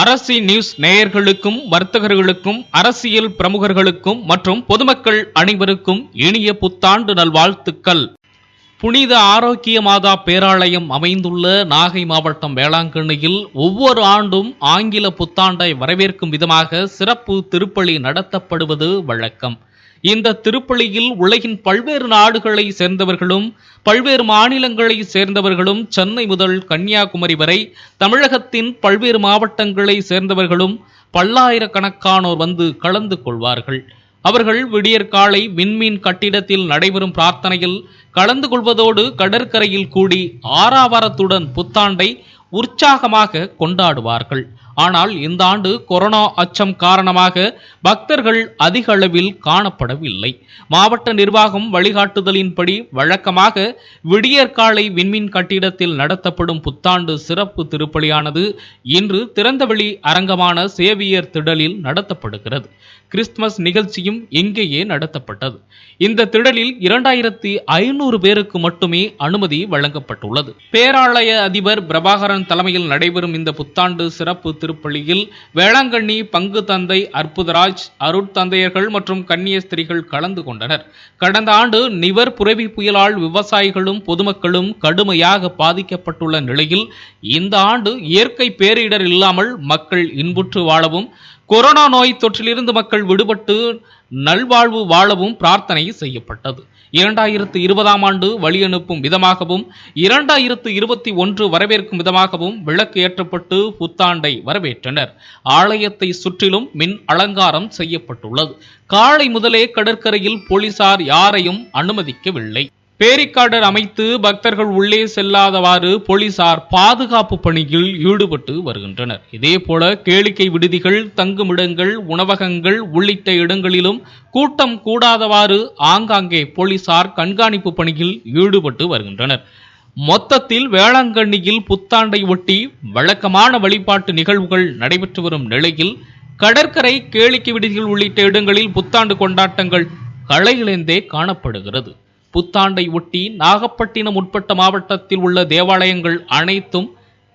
அரசி news நேயர்களுக்கும் வர்த்தகர்களுக்கும் அரசியல் பிரமுகர்களுக்கும் மற்றும் பொதுமக்கள் அனைவருக்கும் இனிய புத்தாண்டு நல்வாழ்த்துக்கள். புனித ஆரோக்கிய மாதா பேராலயம் அமைந்துள்ள நாகை மாவட்டம் வேளாங்கண்ணியில் ஒவ்வொரு ஆண்டும் ஆங்கில புத்தாண்டை வரவேற்கும் விதமாக சிறப்பு திருப்பலி நடத்தப்படுவது வழக்கம். இந்த திருப்பலியில் உலகின் பல்வேறு நாடுகளை சேர்ந்தவர்களும் பல்வேறு மாநிலங்களை சேர்ந்தவர்களும் சென்னை முதல் கன்னியாகுமரி வரை தமிழகத்தின் பல்வேறு மாவட்டங்களை சேர்ந்தவர்களும் பல்லாயிரக்கணக்கானோர் வந்து கலந்து கொள்வார்கள். அவர்கள் விடியற்காலை விண்மீன் கட்டிடத்தில் நடைபெறும் பிரார்த்தனையில் கலந்து கொள்வதோடு கடற்கரையில் கூடி ஆறாவாரத்துடன் புத்தாண்டை உற்சாகமாக கொண்டாடுவார்கள். ஆனால் இந்த ஆண்டு கொரோனா அச்சம் காரணமாக பக்தர்கள் அதிக அளவில் காணப்படவில்லை. மாவட்ட நிர்வாகம் வழிகாட்டுதலின்படி வழக்கமாக விடியற்காலை விண்மீன் கட்டிடத்தில் நடத்தப்படும் புத்தாண்டு சிறப்பு திருப்பலியானது இன்று திறந்தவெளி அரங்கமான சேவியர் திடலில் நடத்தப்படுகிறது. கிறிஸ்துமஸ் நிகழ்ச்சியும் இங்கேயே நடத்தப்பட்டது. இந்த திடலில் இரண்டாயிரத்தி ஐநூறு பேருக்கு மட்டுமே அனுமதி வழங்கப்பட்டுள்ளது. பேராலய அதிபர் பிரபாகரன் தலைமையில் நடைபெறும் இந்த புத்தாண்டு சிறப்பு திருப்பள்ளியில் வேளாங்கண்ணி பங்கு தந்தை அற்புதராஜ் அருட்தந்தையர்கள் மற்றும் கன்னியஸ்திரிகள் கலந்து கொண்டனர். கடந்த ஆண்டு நிவர் புரவி புயலால் விவசாயிகளும் பொதுமக்களும் கடுமையாக பாதிக்கப்பட்டுள்ள நிலையில் இந்த ஆண்டு இயற்கை பேரிடர் இல்லாமல் மக்கள் இன்புற்று வாழவும் கொரோனா நோய் தொற்றிலிருந்து மக்கள் விடுபட்டு நல்வாழ்வு வாழவும் பிரார்த்தனை செய்யப்பட்டது. இரண்டாயிரத்து இருபதாம் ஆண்டு வழியனுப்பும் விதமாகவும் இரண்டாயிரத்து இருபத்தி ஒன்று வரவேற்கும் விதமாகவும் விளக்கு ஏற்றப்பட்டு புத்தாண்டை வரவேற்றனர். ஆலயத்தை சுற்றிலும் மின் அலங்காரம் செய்யப்பட்டுள்ளது. காலை முதலே கடற்கரையில் போலீசார் யாரையும் அனுமதிக்கவில்லை. பேரிக்கார்டர் அமைத்து பக்தர்கள் உள்ளே செல்லாதவாறு போலீசார் பாதுகாப்பு பணியில் ஈடுபட்டு வருகின்றனர். இதேபோல கேளிக்கை விடுதிகள் தங்குமிடங்கள் உணவகங்கள் உள்ளிட்ட இடங்களிலும் கூட்டம் கூடாதவாறு ஆங்காங்கே போலீசார் கண்காணிப்பு பணியில் ஈடுபட்டு வருகின்றனர். மொத்தத்தில் வேளாங்கண்ணியில் புத்தாண்டை ஒட்டி வழக்கமான வழிபாட்டு நிகழ்வுகள் நடைபெற்று வரும் நிலையில் கடற்கரை கேளிக்கை விடுதிகள் உள்ளிட்ட இடங்களில் புத்தாண்டு கொண்டாட்டங்கள் களையிழந்தே காணப்படுகிறது. புத்தாண்டை ஒட்டி நாகப்பட்டினம் உட்பட்ட மாவட்டத்தில் உள்ள தேவாலயங்கள் அனைத்தும்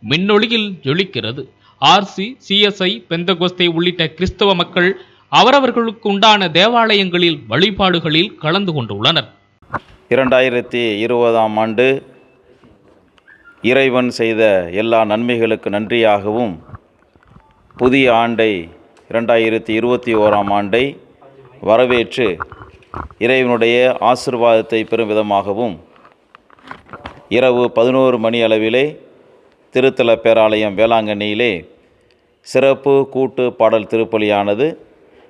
மின்னொளியில் ஜொலிக்கிறது. ஆர்சி சிஎஸ்ஐ பெந்தகோஸ்தை உள்ளிட்ட கிறிஸ்தவ மக்கள் அவரவர்களுக்கு உண்டான தேவாலயங்களில் வழிபாடுகளில் கலந்து கொண்டுள்ளனர். இரண்டாயிரத்தி இருபதாம் ஆண்டு இறைவன் செய்த எல்லா நன்மைகளுக்கு நன்றியாகவும் புதிய ஆண்டை இரண்டாயிரத்தி இருபத்தி ஓராம் ஆண்டை வரவேற்று இறைவனுடைய ஆசிர்வாதத்தை பெறும் விதமாகவும் இரவு பதினோரு மணி அளவிலே திருத்தல பேராலயம் வேளாங்கண்ணியிலே சிறப்பு கூட்டு பாடல் திருப்பலியானது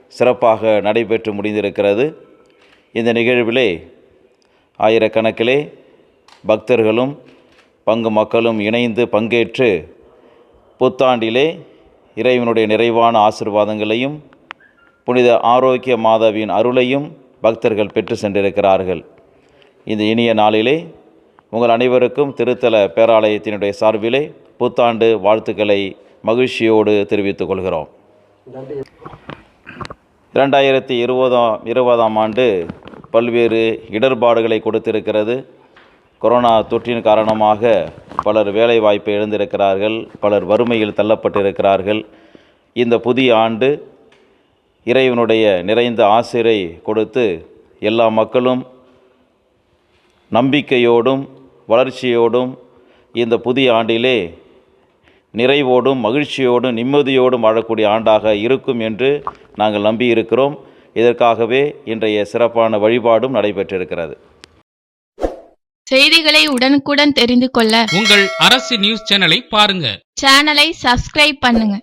சிறப்பாக நடைபெற்று முடிந்திருக்கிறது. இந்த நிகழ்விலே ஆயிரக்கணக்கிலே பக்தர்களும் பங்கு மக்களும் இணைந்து பங்கேற்று புத்தாண்டிலே இறைவனுடைய நிறைவான ஆசிர்வாதங்களையும் புனித ஆரோக்கிய மாதாவின் அருளையும் பக்தர்கள் பெற்று சென்றிருக்கிறார்கள். இந்த இனிய நாளிலே உங்கள் அனைவருக்கும் திருத்தல பேராலயத்தினுடைய சார்பிலே புத்தாண்டு வாழ்த்துக்களை மகிழ்ச்சியோடு தெரிவித்துக் கொள்கிறோம். இரண்டாயிரத்தி இருபதாம் இருபதாம் ஆண்டு பல்வேறு இடர்பாடுகளை கொடுத்திருக்கிறது. கொரோனா தொற்றின் காரணமாக பலர் வேலை வாய்ப்பை இழந்திருக்கிறார்கள் பலர் வறுமையில் தள்ளப்பட்டிருக்கிறார்கள். இந்த புதிய ஆண்டு இறைவனுடைய நிறைந்த ஆசிரை கொடுத்து எல்லா மக்களும் நம்பிக்கையோடும் வளர்ச்சியோடும் இந்த புதிய ஆண்டிலே நிறைவோடும் மகிழ்ச்சியோடும் நிம்மதியோடும் வாழக்கூடிய ஆண்டாக இருக்கும் என்று நாங்கள் நம்பியிருக்கிறோம். இதற்காகவே இன்றைய சிறப்பான வழிபாடும் நடைபெற்றிருக்கிறது. செய்திகளை உடனுக்குடன் தெரிந்து கொள்ள உங்கள் அரசு நியூஸ் சேனலை பாருங்க. சேனலை சப்ஸ்கிரைப் பண்ணுங்க.